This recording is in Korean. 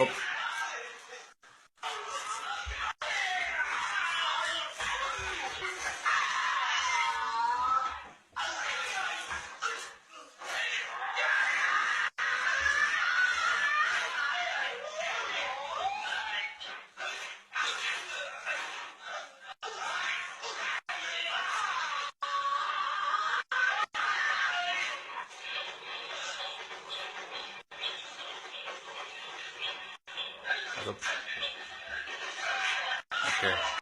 ครบ Stop. Okay.